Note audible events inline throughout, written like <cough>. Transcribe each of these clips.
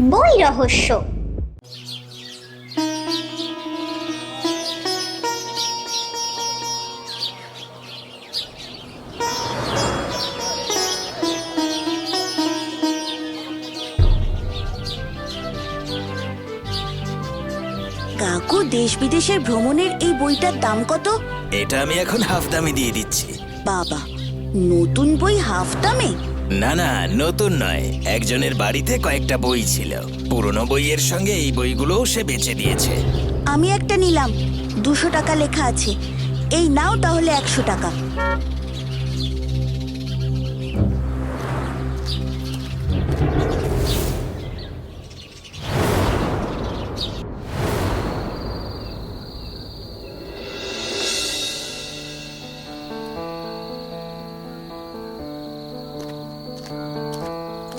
বই রহস্য। কাকু দেশ বিদেশের ভ্রমণের এই বইটার দাম কত? এটা আমি এখন হাফ দামে দিয়ে দিচ্ছি। বাবা নতুন বই হাফ দামে? না না, নতুন নয়। একজনের বাড়িতে কয়েকটা বই ছিল। পুরনো বইয়ের সঙ্গে এই বইগুলোও সে বেচে দিয়েছে। আমি একটা নিলাম। দুশো টাকা লেখা আছে। এই নাও তাহলে একশো টাকা।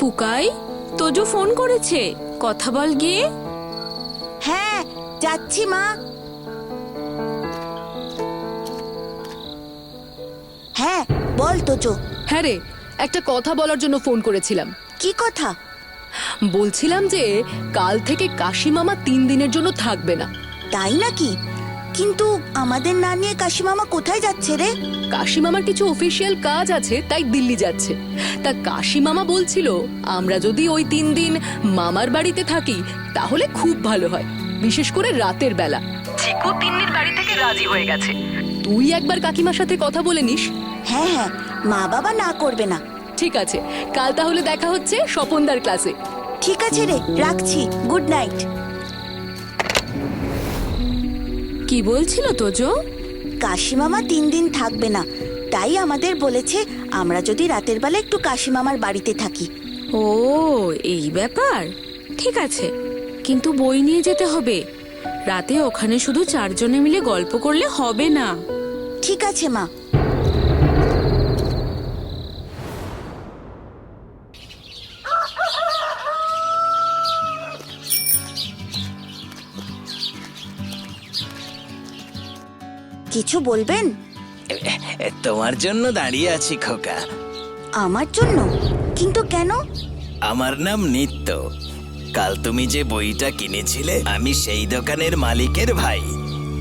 পুকাই তোজো ফোন করেছে। কথা বল গিয়ে। হ্যাঁ যাচ্ছি মা। হ্যাঁ বল তোজো। হ্যাঁ রে একটা কথা বলার জন্য ফোন করেছিলাম। কি কথা? বলছিলাম যে কাল থেকে কাশি মামা তিন দিনের জন্য থাকবে না। তাই নাকি? কিন্তু আমাদের না নিয়ে কাশিমামা কোথায় যাচ্ছে রে? কাশি মামার কিছু অফিসিয়াল কাজ আছে তাই দিল্লি যাচ্ছে। তা কাশি মামা বলছিল আমরা যদি ওই তিন দিন মামার বাড়িতে থাকি তাহলে খুব ভালো হয় বিশেষ করে রাতের বেলা। চিকু তিন্নির বাড়ি থেকে রাজি হয়ে গেছে। তুই একবার কাকিমার সাথে কথা বলে নিস। হ্যাঁ হ্যাঁ মা বাবা না করবে না। ঠিক আছে কাল তাহলে দেখা হচ্ছে স্বপনদার ক্লাসে ঠিক আছে রে রাখছি গুড নাইট কি বলছিল তোজো? কাশিমামা তিন দিন থাকবে না। তাই আমাদের বলেছে আমরা যদি রাতের বেলা একটু কাশিমামার বাড়িতে থাকি। ও এই ব্যাপার? ঠিক আছে কিন্তু বই নিয়ে যেতে হবে। রাতে ওখানে শুধু চারজনে মিলে গল্প করলে হবে না। ঠিক আছে মা। কিছু বলবেন? তোমার জন্য দাঁড়িয়ে আছি খোকা। আমার জন্য? কিন্তু কেন? আমার নাম নিত্য। কাল তুমি যে বইটা কিনেছিলে আমি সেই দোকানের মালিকের ভাই।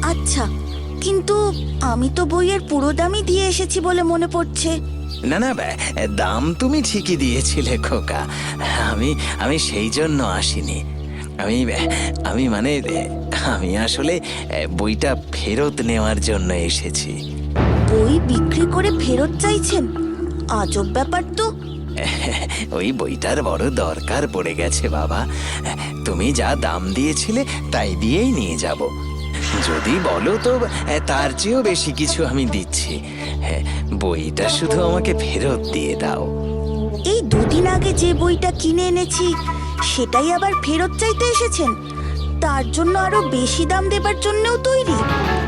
আচ্ছা কিন্তু আমি তো বইয়ের পুরো দামই দিয়ে এসেছি বলে মনে পড়ছে। না না দাম তুমি ঠিকই দিয়েছিলে খোকা। আমি আমি সেই জন্য আসিনি। আমি আমি মানে আমি আসলে বইটা ফেরত নেওয়ার জন্য এসেছি। বই বিক্রি করে ফেরত চাইছেন? আজব ব্যাপার তো। <laughs> ওই বইটার বড় দরকার পড়ে গেছে বাবা। তুমি যা দাম দিয়েছিলে তাই দিয়েই নিয়ে যাব। যদি বলো তো তার চেয়েও বেশি কিছু আমি দিচ্ছি। হ্যাঁ, বইটা শুধু আমাকে ফেরত দিয়ে দাও। এই দুদিন আগে যে বইটা কিনে এনেছি সেটাই আবার ফেরত চাইতে এসেছেন? তার জন্য আরও বেশি দাম দেবার জন্যও তৈরি।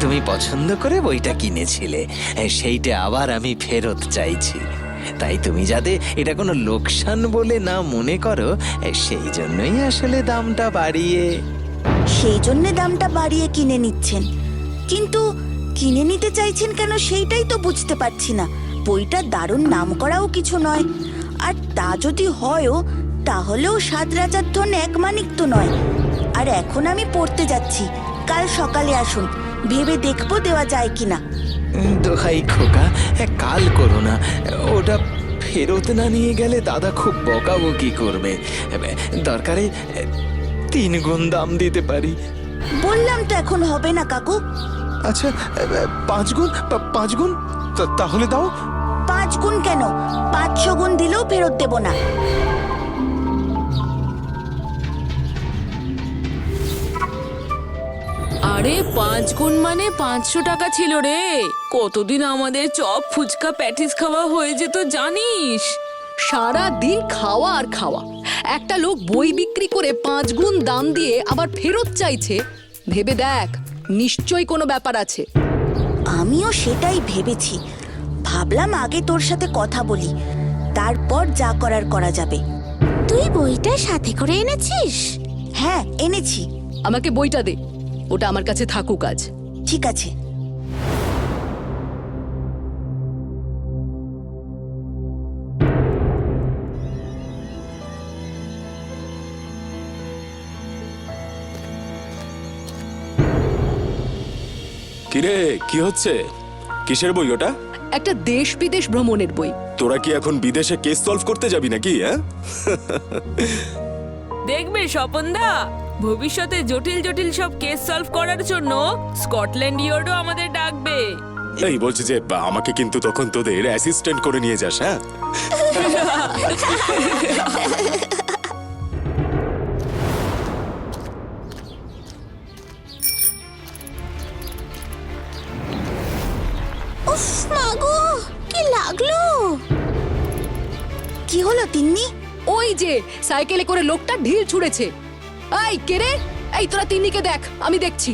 তুমি পছন্দ করে বইটা কিনেছিলে সেইটা আবার আমি ফেরত চাইছি। তাই তুমি যাতে এটা কোনো লোকসান বলে না মনে করো সেই জন্যই আসলে দামটা বাড়িয়ে। সেই জন্য দামটা বাড়িয়ে কিনে নিচ্ছেন। কিন্তু কিনে নিতে চাইছেন কেন সেইটাই তো বুঝতে পারছি না। বইটা দারুণ নাম করাও কিছু নয়। আর তা যদি হয়ও তাহলেও সাত রাজার ধন এক মানিক তো নয়। আর এখন আমি পড়তে যাচ্ছি। কাল সকালে আসুন। ভেবে দেখব দেওয়া যায় কিনা। দোহাই খোকা কাল করো না। ওটা ফেরত না নিয়ে গেলে দাদা খুব বকাবকি করবে। দরকারে তিন গুণ দাম দিতে পারি। বললাম তো এখন হবে না কাকু। আচ্ছা পাঁচ গুণ? পাঁচ গুণ? তাহলে দাও। পাঁচ গুণ কেন? পাঁচশো গুণ দিলেও ফেরত দেব না। আরে পাঁচ গুণ মানে পাঁচশো টাকা ছিল রে। কতদিন আমাদের চপ ফুচকা প্যাটিস খাওয়া হয়ে যেত জানিস? সারা দিন খাওয়া আর খাওয়া। একটা লোক বই বিক্রি করে পাঁচ গুণ দাম দিয়ে আবার ফেরত চাইছে। ভেবে দেখ নিশ্চয়ই কোনো ব্যাপার আছে। আমিও সেটাই ভেবেছি। ভাবলাম আগে তোর সাথে কথা বলি। তারপর যা করার করা যাবে। তুই বইটা সাথে করে এনেছিস? হ্যাঁ এনেছি। আমাকে বইটা দে। ওটা আমার কাছে থাকুক আজ। ঠিক আছে। কিরে কি হচ্ছে? কিসের বই ওটা? একটা দেশ বিদেশ ভ্রমণের বই। তোরা কি এখন বিদেশে কেস সলভ করতে যাবি নাকি হ্যাঁ? দেখবে স্বপনদা। ভবিষ্যতে জটিল জটিল সব কেস সলভ করার জন্য স্কটল্যান্ড ইয়ার্ডও আমাদের ডাকবে। এই বলছি যে বা, আমাকে কিন্তু তখন তোদের অ্যাসিস্ট্যান্ট করে নিয়ে যাস হ্যাঁ? মাগো কি লাগল? কি হলো তিন্নি? ওই যে সাইকেলে করে লোকটা ঢিল ছুঁড়েছে। এই কে রে? এই তোরা তিন্নিকে দেখ আমি দেখছি।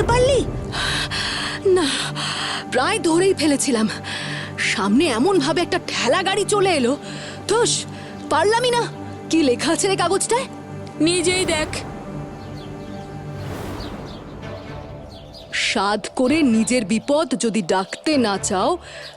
ধরতে পারলি? না, প্রায় ধরেই ফেলেছিলাম। সামনে এমন ভাবে একটা ঠেলা গাড়ি চলে এলো। ধুস, পারলামই না। কি লেখা আছে রে কাগজটায়? নিজেই দেখ। সাধ করে নিজের বিপদ যদি ডাকতে না চাও,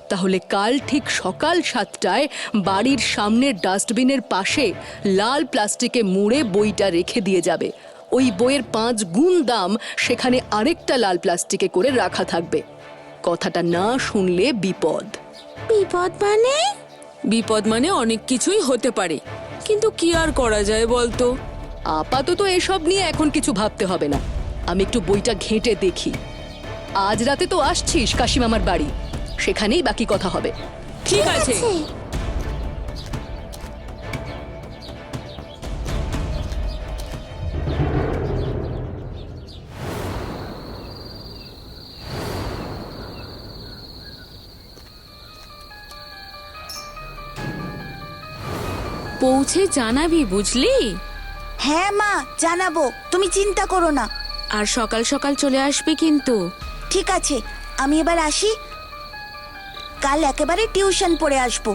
তাহলে কাল ঠিক সকাল সাতটায় বাড়ির সামনের ডাস্টবিনের পাশে লাল প্লাস্টিকে মুড়ে বইটা রেখে দিয়ে যাবে। ওই বইয়ের পাঁচ গুণ দাম সেখানে আরেকটা লাল প্লাস্টিকে করে রাখা থাকবে। কথাটা না শুনলে বিপদ। বিপদ মানে? বিপদ মানে অনেক কিছুই হতে পারে। কিন্তু কি আর করা যায় বলতো? আপাতত এসব নিয়ে এখন কিছু ভাবতে হবে না। আমি একটু বইটা ঘেঁটে দেখি। আজ রাতে তো আসছিস কাশিমামার বাড়ি। সেখানেই বাকি কথা হবে। ঠিক আছে। পৌঁছে জানাবি বুঝলি? হ্যাঁ মা জানাব। তুমি চিন্তা করো না। আর সকাল সকাল চলে আসবি কিন্তু। ঠিক আছে আমি এবার আসি। কাল একেবারে টিউশন পড়ে আসব।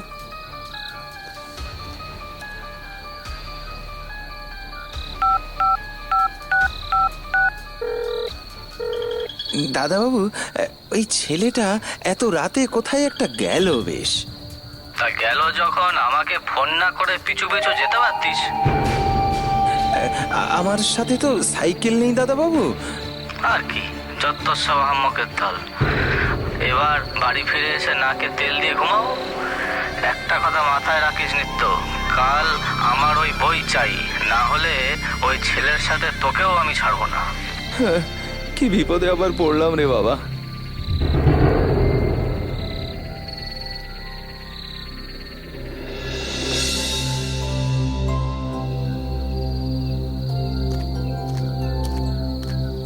দাদাবাবু ওই ছেলেটা এত রাতে কোথায় একটা গেল বেশ। তা গেল যখন আমাকে ফোন না করে পিছু পিছু যেতে পারতিস? আমার সাথে তো সাইকেল নেই দাদাবাবু। আর কি যত সব হাম্মকের দল এবার বাড়ি ফিরে এসে নাকে তেল দিয়ে ঘুমাও একটা কথা মাথায় রাখিস নিত্য কাল আমার ওই বই চাই না হলে ওই ছেলের সাথে তোকেও আমি ছাড়বো না। কি বিপদে আবার পড়লাম রে বাবা।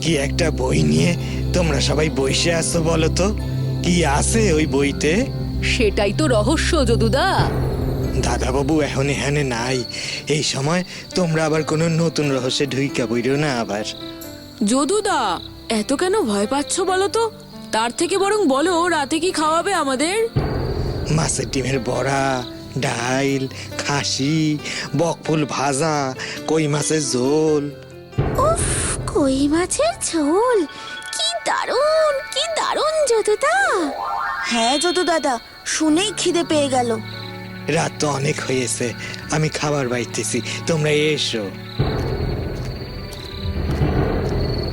কি একটা বই নিয়ে তোমরা সবাই বসে আসছো বলো তো? কি আছে ওই বইতে? সেটাই তো রহস্য যদুদা। দাদাবাবু এখন এখানে নাই। এই সময় তোমরা আবার কোনো নতুন রহস্যে ঢুইকা বইরো না আবার। যদুদা এত কেন ভয় পাচ্ছ বলো তো? তার থেকে বরং বলো রাতে কি খাওয়াবে আমাদের? মাছের ডিমের বড়া ডাইল খাসি বকফুল ভাজা কই মাছের ঝোল। কই মাছের ঝোল? কি দারুণ কি দারুণ যদুদা। হ্যাঁ যদু দাদা শুনেই খিদে পেয়ে গেল। রাত তো অনেক হয়েছে আমি খাবার বাইতেছি তোমরা এসো।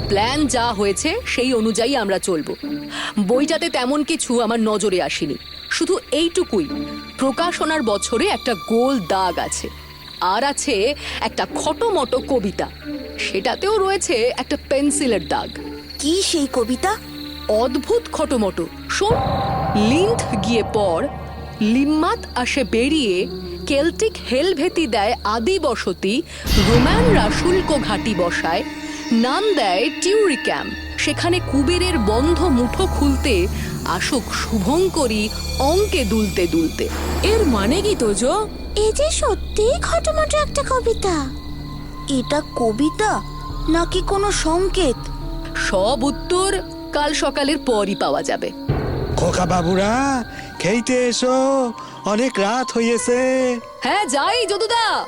প্ল্যান যা হয়েছে সেই অনুযায়ী আমরা চলবো। বইটাতে তেমন কিছু আমার নজরে আসেনি। শুধু এইটুকুই প্রকাশনার বছরে একটা গোল দাগ আছে। আর আছে একটা খটোমটো কবিতা। সেটাতেও রয়েছে একটা পেন্সিলের দাগ। কি সেই কবিতা? অদ্ভুত খটোমটো। শোন লিন্থ গিয়ে পর লিম্মাত আসে বেরিয়ে কেল্টিক হেলভেতি দেয় আদি বসতি রোম্যানরা শুল্ক ঘাটি বসায় নাম দেয় টিউরিক্যাম। সেখানে কুবেরের বন্ধ মুঠো খুলতে আসুক শুভঙ্করী অঙ্কে দুলতে দুলতে। এর মানে কি তোজো? এ যে সত্যি খটোমটো একটা কবিতা। এটা কবিতা নাকি কোনো সংকেত? সব উত্তর কাল সকালের পরই পাওয়া যাবে। খোকা বাবুরা খেইতে এসো অনেক রাত হইয়েছে। হ্যাঁ যাই যদুদা।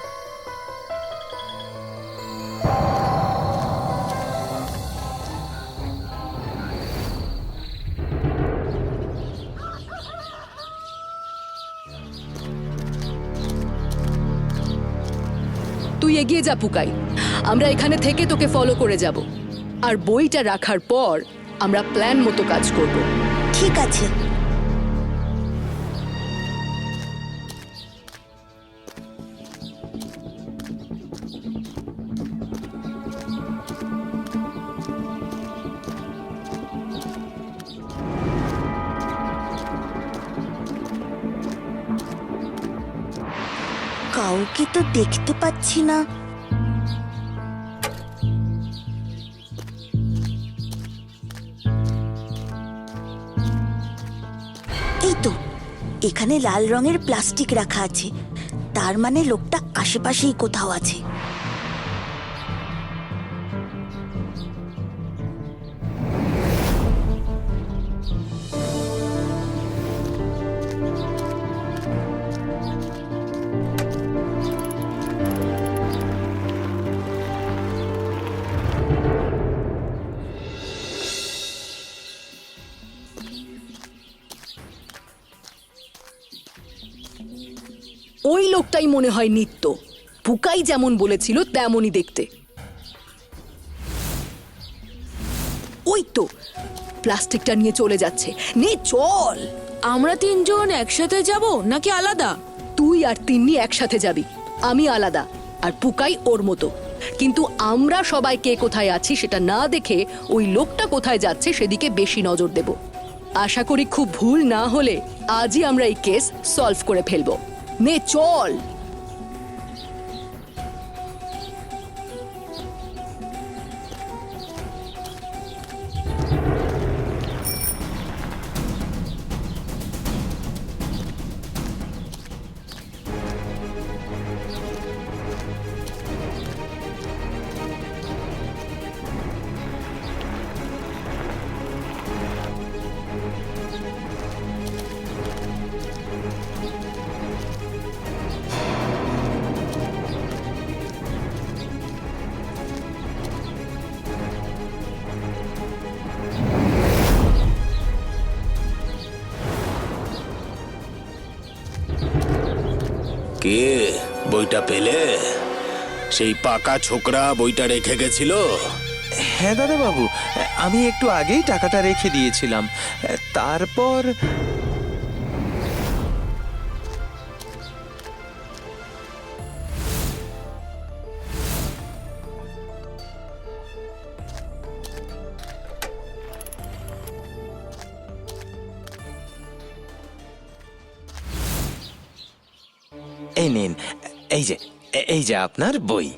এগিয়ে যা, পুকাই। আমরা এখানে থেকে তোকে ফলো করে যাব। আর বইটা রাখার পর আমরা প্ল্যান মতো কাজ করব। ঠিক আছে। কাউকে তো দেখতে পাচ্ছি না। এই তো, এখানে লাল রঙের প্লাস্টিক রাখা আছে। তার মানে লোকটা আশেপাশেই কোথাও আছে। লোকটাই মনে হয় নিত্য। পুকাই যেমন বলেছিল তেমনই দেখতে। ওই তো প্লাস্টিকটা নিয়ে চলে যাচ্ছে। নে চল। আমরা তিনজন একসাথে যাব নাকি আলাদা? তুই আর তিন্নি একসাথে যাবি। আমি আলাদা আর পুকাই ওর মতো। কিন্তু আমরা সবাই কে কোথায় আছি সেটা না দেখে ওই লোকটা কোথায় যাচ্ছে সেদিকে বেশি নজর দেব। আশা করি খুব ভুল না হলে আজই আমরা এই কেস সলভ করে ফেলব। নে চল। বইটা পেলে? সেই পাকা ছোকরা বইটা রেখে গেছিল? হ্যাঁ দাদা বাবু আমি একটু আগেই টাকাটা রেখে দিয়েছিলাম। তারপর এই নিন এই যে এই যে আপনার বই।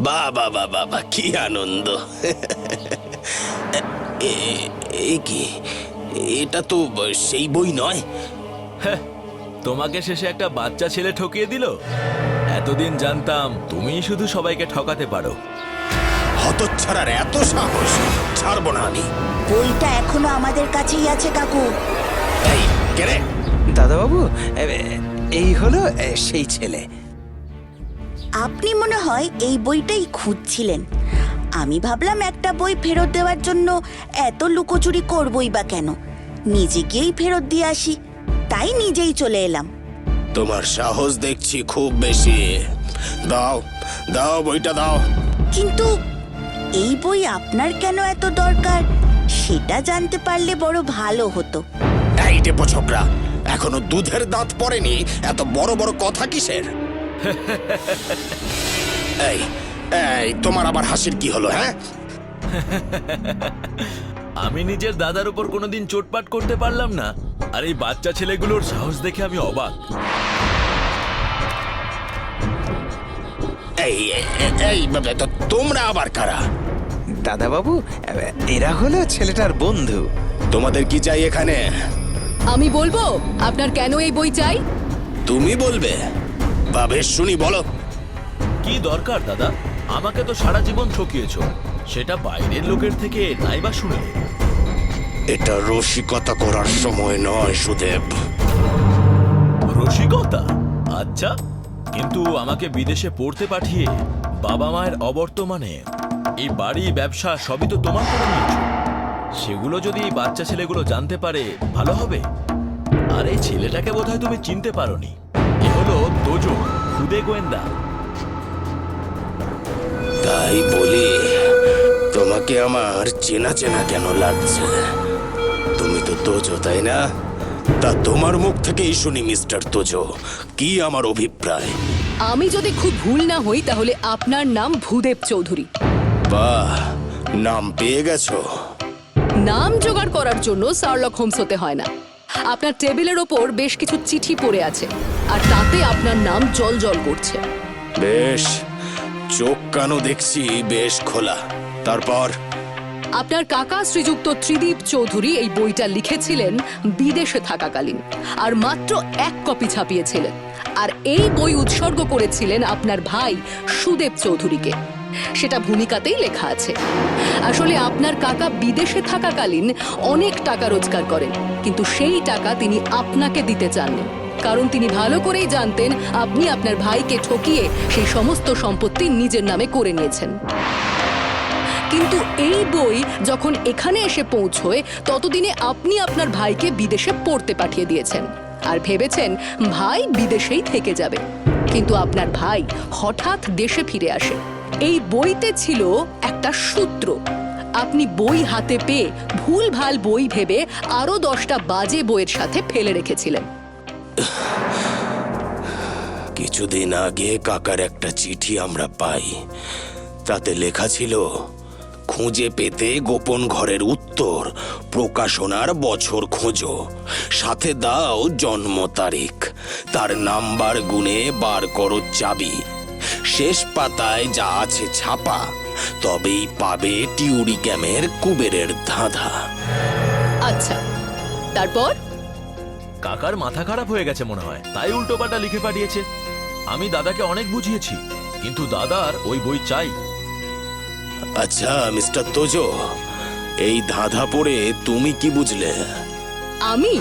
বা বা বা বা বা কি আনন্দ। এ- এ কি? এটা তো সেই বই নয়। তোমাকে শেষে একটা বাচ্চা ছেলে ঠকিয়ে দিল? এতদিন জানতাম তুমি শুধু সবাইকে ঠকাতে পারো। হতচ্ছাড়ার এত সাহস ছাড়বো না আমি। বইটা এখনও আমাদের কাছেই আছে কাকু। এই কে রে দাদা বাবু এই হলো সেই ছেলে। আপনি মনে হয় এই বইটাই খুঁজছিলেন। আমি ভাবলাম একটা বই ফেরত দেওয়ার জন্য এত লুকোচুরি করবই বা কেন? নিজে গিয়েই ফেরত দিয়ে আসি তাই নিজেই চলে এলাম। তোমার সাহস দেখছি খুব বেশি। দাও দাও বইটা দাও। কিন্তু এই বই আপনার কেন এত দরকার? সেটা জানতে পারলে বড় ভালো হতো। এই ছোকরা এখনও দুধের দাঁত পড়েনি। এত বড় বড় কথা কিসের? <laughs> এই এই তোমার আবার হাসির কি হলো হ্যাঁ? <laughs> আমি নিজের দাদার উপর কোনোদিন চোটপাট করতে পারলাম না। আর এই বাচ্চা ছেলেগুলোর সাহস দেখে আমি অবাক। এই এই, এই তো তোমরা আবার কারা? দাদা বাবু এরা হলো ছেলেটার বন্ধু। তোমাদের কি চাই এখানে? আমি বলব আপনার কেন এই বই চাই? তুমি বলবে। বা বেশ শুনি বলো। কি দরকার দাদা? আমাকে তো সারা জীবন ঠকিয়েছ। সেটা বাইরের লোকের থেকে নাইবা শুনে এটা রসিকতা করার সময় নয় সুদেব। রসিকতা? আচ্ছা কিন্তু আমাকে বিদেশে পড়তে পাঠিয়ে বাবা মায়ের অবর্তমানে এই বাড়ি ব্যবসা সবই তো তোমার করে নিয়েছো। সেগুলো যদি এই বাচ্চা ছেলেগুলো জানতে পারে ভালো হবে। আর এই ছেলেটাকে বোধহয় তুমি চিনতে পারোনি। এ হলো তোজো খুদে গোয়েন্দা। তাই বলি তোমাকে আমার চেনা চেনা কেন লাগছে? তুমি তো তোজো তাই না? তা তোমার মুখ থেকেই শুনি মিস্টার তোজো কি আমার অভিপ্রায়? আমি যদি খুব ভুল না হই তাহলে আপনার নাম ভূদেব চৌধুরী। বাহ নাম পেয়ে গেছো। নাম জোগাড় করার জন্য সার্লক হোমস হতে হয় না। আপনার টেবিলের ওপর বেশ কিছু চিঠি পড়ে আছে আর তাতে আপনার নাম জল জল করছে। বেশ চোখ কানও দেখছি বেশ খোলা। তারপর? আপনার কাকা শ্রীযুক্ত ত্রিদীপ চৌধুরী এই বইটা লিখেছিলেন বিদেশে থাকাকালীন আর মাত্র এক কপি ছাপিয়েছিলেন। আর এই বই উৎসর্গ করেছিলেন আপনার ভাই সুদেব চৌধুরীকে। সেটা ভূমিকাতেই লেখা আছে। আসলে আপনার কাকা বিদেশে থাকাকালীন অনেক টাকা রোজগার করেন, কিন্তু সেই টাকা তিনি আপনাকে দিতে চাননি। কারণ তিনি ভালো করেই জানতেন আপনি আপনার ভাইকে ঠকিয়ে সেই সমস্ত সম্পত্তি নিজের নামে করে নিয়েছেন। কিন্তু এই বই যখন এখানে এসে পৌঁছয়, ততদিনে আপনি আপনার ভাইকে বিদেশে পড়তে পাঠিয়ে দিয়েছেন। আর ভেবেছেন ভাই বিদেশেই থেকে যাবে। কিন্তু আপনার ভাই হঠাৎ দেশে ফিরে আসে। এই বইতে ছিল একটা সূত্র। আপনি বই হাতে পেয়ে ভুল ভালো বই ভেবে আরও দশটা বাজে বইয়ের সাথে ফেলে রেখেছিলেন। কিছুদিন আগে কাকার একটা চিঠি আমরা পাই। তাতে লেখা ছিল, খুঁজে পেতে গোপন ঘরের উত্তর, প্রকাশনার বছর খোঁজো। সাথে দাও জন্ম তারিখ, তার নাম্বার গুনে বার করো চাবি। শেষ পাতায় যা আছে ছাপা তবেই পাবে টিউরিগ্যামের কুবেরের ধাঁধা। আচ্ছা তারপর? কাকার মাথা খারাপ হয়ে গেছে মনে হয় তাই উল্টোপাল্টা লিখে পাঠিয়েছে। আমি দাদাকে অনেক বুঝিয়েছি কিন্তু দাদার ওই বই চাই। আচ্ছা মিস্টার তোজো এই ধাঁধা পড়ে তুমি কি বুঝলে? আমি?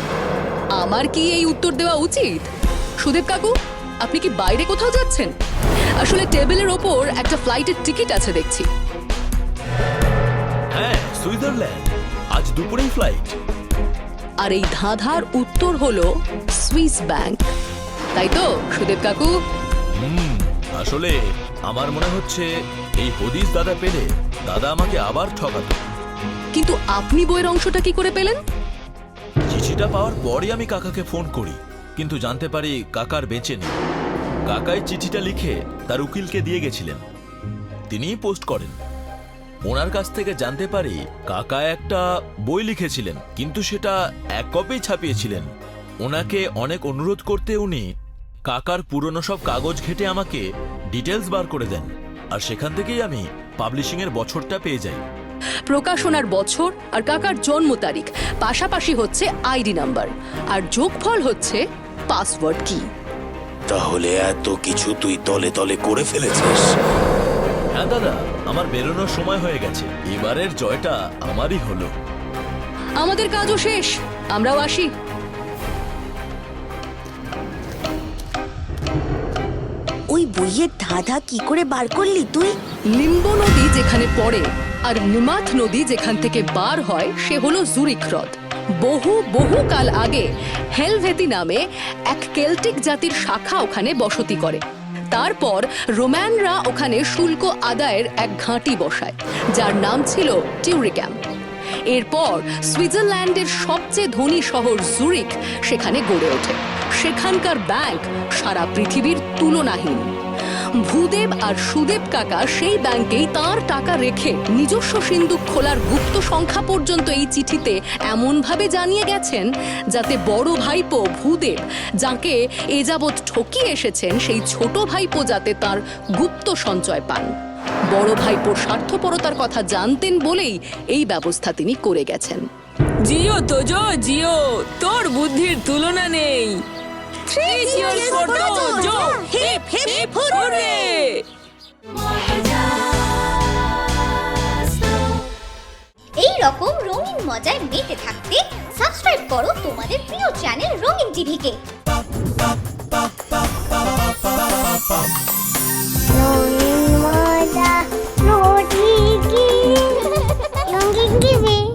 আমার কি এই উত্তর দেওয়া উচিত? সুদেব কাকু? আপনি কি বাইরে কোথাও যাচ্ছেন? আসলে টেবিলের ওপর একটা ফ্লাইটের টিকিট আছে দেখছি। হ্যাঁ সুইজারল্যান্ড। আজ দুপুরেই ফ্লাইট। আর এই ধাঁধার উত্তর হলো সুইস ব্যাংক। তাই তো সুদেব কাকু? হুম আসলে আমার মনে হচ্ছে এই হদিস দাদা পেলে দাদা আমাকে আবার ঠকাতো। কিন্তু আপনি বইয়ের অংশটা কি করে পেলেন? চিঠিটা পাওয়ার পরই আমি কাকাকে ফোন করি। কিন্তু জানতে পারি কাকার বেঁচে নেই। কাকাই চিঠিটা লিখে তার উকিলকে দিয়ে গেছিলেন। তিনিই পোস্ট করেন। ওনার কাছ থেকে জানতে পারি কাকা একটা বই লিখেছিলেন, কিন্তু সেটা এক কপি ছাপিয়েছিলেন। ওনাকে অনেক অনুরোধ করতে উনি কাকার পুরনো সব কাগজ ঘেটে আমাকে ডিটেলস বার করে দেন। আর সেখান থেকেই আমি পাবলিশিং এর বছরটা পেয়ে যাই। প্রকাশনার বছর আর কাকার জন্ম তারিখ, পাশাপাশি হচ্ছে আইডি নাম্বার। আর যোগফল হচ্ছে পাসওয়ার্ড কি? তাহলে এত কিছু তুই তলে তলে করে ফেলেছিস। হ্যাঁ দাদা আমার বেরোনোর সময় হয়ে গেছে। এবারের জয়টা আমারই হলো। আমাদের কাজও শেষ। আমরাও আসি। ওই বইয়ের ধাঁধা কি করে বার করলি তুই? লিম্ব নদী যেখানে পড়ে আর নিমাথ নদী যেখান থেকে বার হয় সে হলো জুরিক হ্রদ। বহু বহু কাল আগে হেলভেতি নামে এক কেল্টিক জাতির শাখা ওখানে বসতি করে। তারপর রোম্যানরা ওখানে শুল্ক আদায়ের এক ঘাঁটি বসায়, যার নাম ছিল টিউরিক্যাম। এরপর সুইজারল্যান্ডের সবচেয়ে ধনী শহর জুরিক সেখানে গড়ে ওঠে। সেখানকার ব্যাংক সারা পৃথিবীর তুলনাহীন। ভূদেব আর সুদেব কাকা সেই ব্যাংকেই তার টাকা রেখে নিজস্ব সিন্দুক খোলার গুপ্ত সংখ্যা পর্যন্ত এই চিঠিতে এমনভাবে জানিয়ে গেছেন যাতে বড় ভাইপো ভূদেব, যাকে এ যাবৎ ঠকিয়ে এসেছেন সেই ছোট ভাইপো যাতে তার গুপ্ত সঞ্চয় পান। বড় ভাইপোর স্বার্থপরতার কথা জানতেন বলেই এই ব্যবস্থা তিনি করে গেছেন। জিও তোজো জিও, তোর বুদ্ধির তুলনা নেই। Three এই রকম রঙিন মজায় মেতে থাকতে সাবস্ক্রাইব করো তোমাদের প্রিয় চ্যানেল রঙিন টিভিকে। রঙিন মজা রঙিন টিভি <laughs>